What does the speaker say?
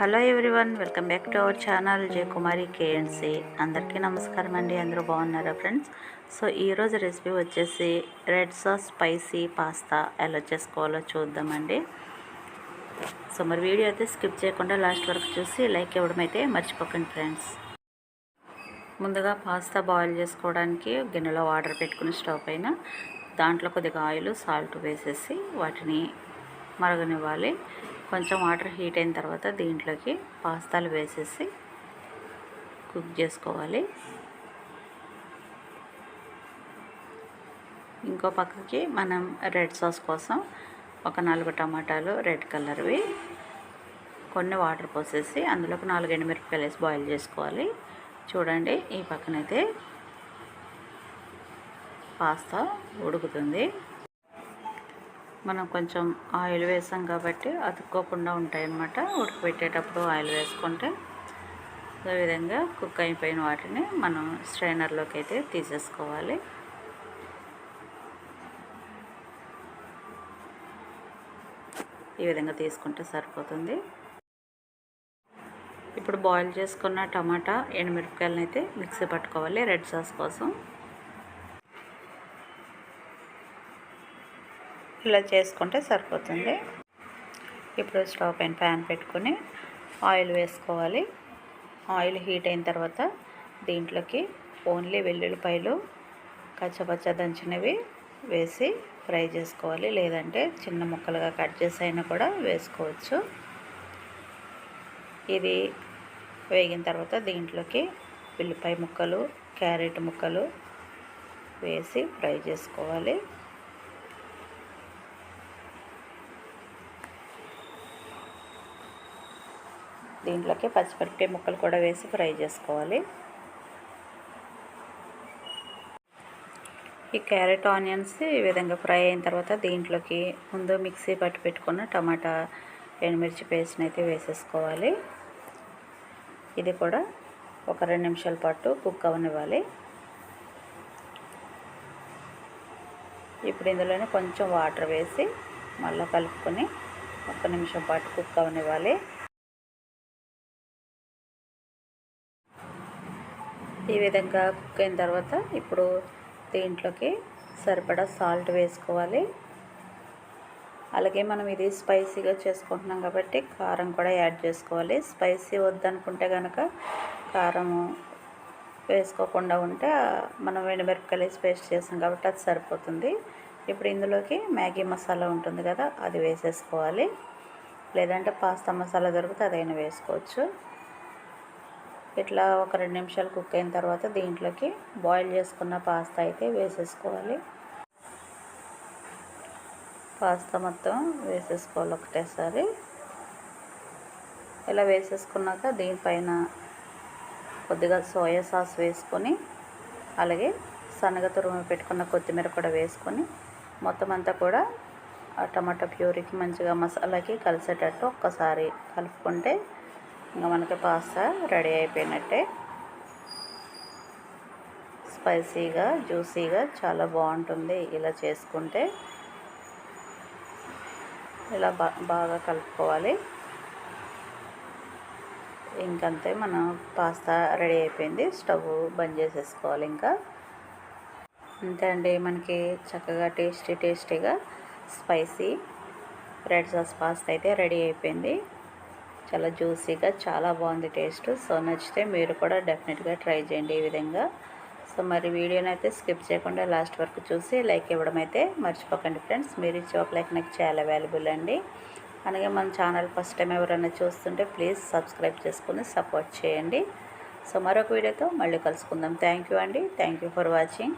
Hello everyone welcome back to our channel J Kumari KNC. అందరికీ నమస్కారం అండి అందరూ బాగున్నారా ఫ్రెండ్స్? సో ఈరోజు రెసిపీ వచ్చేసి రెడ్ సాస్ స్పైసీ పాస్తా. ఎలా చేసుకోవాలో చూద్దామండి. సో మరి వీడియో అయితే స్కిప్ చేయకుండా లాస్ట్ వరకు చూసి లైక్ ఇవ్వడం అయితే మర్చిపోకండి ఫ్రెండ్స్. ముందుగా పాస్తా బాయిల్ చేసుకోవడానికి గిన్నెలో వాటర్ పెట్టుకుని స్టవ్ పైన దాంట్లో కొద్దిగా ఆయిల్ సాల్ట్ వేసేసి వాటిని మరగనివ్వాలి. కొంచెం వాటర్ హీట్ అయిన తర్వాత దీంట్లోకి పాస్తాలు వేసేసి కుక్ చేసుకోవాలి. ఇంకో పక్కకి మనం రెడ్ సాస్ కోసం ఒక నాలుగు టమాటాలు రెడ్ కలర్వి కొన్ని వాటర్ పోసేసి అందులోకి నాలుగు ఎండుమిరపకాయలు వేసి బాయిల్ చేసుకోవాలి. చూడండి ఈ పక్కనైతే పాస్తా ఉడుకుతుంది. మనం కొంచెం ఆయిల్ వేసాం కాబట్టి అతుక్కోకుండా ఉంటాయన్నమాట. ఉడకబెట్టేటప్పుడు ఆయిల్ వేసుకుంటే ఈ విధంగా కుక్ అయిపోయిన వాటిని మనం స్ట్రైనర్లోకి అయితే తీసేసుకోవాలి. ఈ విధంగా తీసుకుంటే సరిపోతుంది. ఇప్పుడు బాయిల్ చేసుకున్న టమాటా ఎండుమిరపకాయలను అయితే మిక్సీ పట్టుకోవాలి రెడ్ సాస్ కోసం. ఇలా చేసుకుంటే సరిపోతుంది. ఇప్పుడు స్టవ్ పైన ప్యాన్ పెట్టుకొని ఆయిల్ వేసుకోవాలి. ఆయిల్ హీట్ అయిన తర్వాత దీంట్లోకి ఓన్లీ వెల్లుల్లిపాయలు కచ్చపచ్చ దంచినవి వేసి ఫ్రై చేసుకోవాలి. లేదంటే చిన్న ముక్కలుగా కట్ చేసి అయినా కూడా వేసుకోవచ్చు. ఇది వేగిన తర్వాత దీంట్లోకి ఉల్లిపాయ ముక్కలు క్యారెట్ ముక్కలు వేసి ఫ్రై చేసుకోవాలి. దీంట్లోకి పచ్చిమిరపకాయ ముక్కలు కూడా వేసి ఫ్రై చేసుకోవాలి. ఈ క్యారెట్ ఆనియన్స్ ఈ విధంగా ఫ్రై అయిన తర్వాత దీంట్లోకి ముందు మిక్సీ పట్టి పెట్టుకున్న టమాటా ఎండుమిర్చి పేస్ట్ని అయితే వేసేసుకోవాలి. ఇది కూడా ఒక రెండు నిమిషాల పాటు కుక్ అవనివ్వాలి. ఇప్పుడు ఇందులోనే కొంచెం వాటర్ వేసి మళ్ళీ కలుపుకొని ఒక నిమిషం పాటు కుక్ అవనివ్వాలి. ఈ విధంగా కుక్ అయిన తర్వాత ఇప్పుడు దీంట్లోకి సరిపడా సాల్ట్ వేసుకోవాలి. అలాగే మనం ఇది స్పైసీగా చేసుకుంటున్నాం కాబట్టి కారం కూడా యాడ్ చేసుకోవాలి. స్పైసీ వద్దనుకుంటే కనుక కారం వేసుకోకుండా ఉంటే మనం ఎండుమిరపకాయలు వేసి పేస్ట్ చేస్తాం కాబట్టి అది సరిపోతుంది. ఇప్పుడు ఇందులోకి మ్యాగీ మసాలా ఉంటుంది కదా అది వేసేసుకోవాలి. లేదంటే పాస్తా మసాలా దొరికితే అదైనా వేసుకోవచ్చు. ఇట్లా ఒక రెండు నిమిషాలు కుక్ అయిన తర్వాత దీంట్లోకి బాయిల్ చేసుకున్న పాస్తా అయితే వేసేసుకోవాలి. పాస్తా మొత్తం వేసేసుకోవాలి ఒకటేసారి. ఇలా వేసేసుకున్నాక దీనిపైన కొద్దిగా సోయా సాస్ వేసుకొని అలాగే సన్నగా తురుము పెట్టుకున్న కొత్తిమీర కూడా వేసుకొని మొత్తం అంతా కూడా ఆ టమాటా ప్యూరీకి మంచిగా మసాలాకి కలిసేటట్టు ఒక్కసారి కలుపుకుంటే ఇంకా మనకి పాస్తా రెడీ అయిపోయినట్టే. స్పైసీగా జ్యూసీగా చాలా బాగుంటుంది ఇలా చేసుకుంటే. ఇలా బాగా కలుపుకోవాలి. ఇంకంతే మనం పాస్తా రెడీ అయిపోయింది. స్టవ్ బంద్ చేసేసుకోవాలి ఇంకా. అంతే అండి మనకి చక్కగా టేస్టీ టేస్టీగా స్పైసీ రెడ్ సాస్ పాస్తా అయితే రెడీ అయిపోయింది. చాలా జ్యూసీగా చాలా బాగుంది టేస్ట్. సో నచ్చితే మీరు కూడా డెఫినెట్గా ట్రై చేయండి ఈ విధంగా. సో మరి వీడియోని అయితే స్కిప్ చేయకుండా లాస్ట్ వరకు చూసి లైక్ ఇవ్వడం అయితే మర్చిపోకండి ఫ్రెండ్స్. మీరు ఇచ్చే ఒక లైక్ నాకు చాలా అవైలబుల్ అండి. అలాగే మన ఛానల్ ఫస్ట్ టైం ఎవరైనా చూస్తుంటే ప్లీజ్ సబ్స్క్రైబ్ చేసుకుని సపోర్ట్ చేయండి. సో మరొక వీడియోతో మళ్ళీ కలుసుకుందాం. థ్యాంక్ యూ అండి. Thank you for watching.